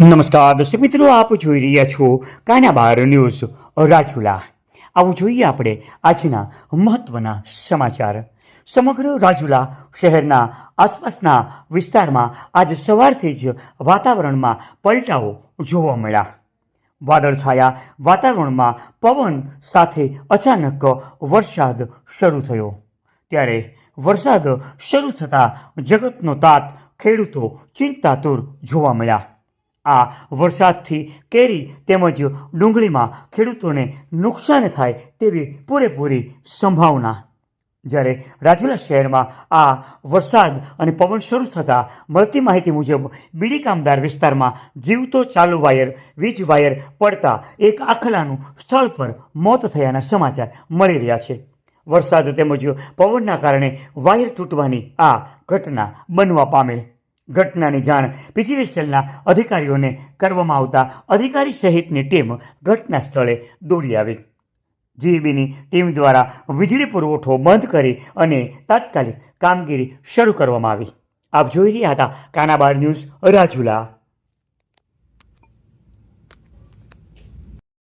નમસ્કાર, દર્શક મિત્રો, આપ જોઈ રહ્યા છો કાના બાર ન્યૂઝ રાજુલા આવું જોઈએ આપણે આજના મહત્વના સમાચાર. સમગ્ર રાજુલા શહેરના આસપાસના વિસ્તારમાં આજ સવારથી જ વાતાવરણમાં પલટાઓ જોવા મળ્યા. વાદળછાયા વાતાવરણમાં પવન સાથે અચાનક વરસાદ શરૂ થયો. ત્યારે વરસાદ શરૂ થતાં જગતનો તાત ખેડૂતો ચિંતાતુર જોવા મળ્યા. આ વરસાદથી કેરી તેમજ ડુંગળીમાં ખેડૂતોને નુકસાન થાય તેવી પૂરેપૂરી સંભાવના. જ્યારે રાજુલા શહેરમાં આ વરસાદ અને પવન શરૂ થતાં મળતી માહિતી મુજબ બીડી કામદાર વિસ્તારમાં જીવતો ચાલુ વાયર, વીજ વાયર પડતા એક આખલાનું સ્થળ પર મોત થયાના સમાચાર મળી રહ્યા છે. વરસાદ તેમજ પવનના કારણે વાયર તૂટવાની આ ઘટના બનવા પામેલ ઘટનાની જાણ પીજીવી સેલના અધિકારીઓને કરવામાં આવતા અધિકારી સહિતની ટીમ ઘટના સ્થળે દોડી આવી. જીઈબીની ટીમ દ્વારા વીજળી પુરવઠો બંધ કરી અને તાત્કાલિક કામગીરી શરૂ કરવામાં આવી. આપ જોઈ રહ્યા હતા કાનાબાર ન્યૂઝ રાજુલા.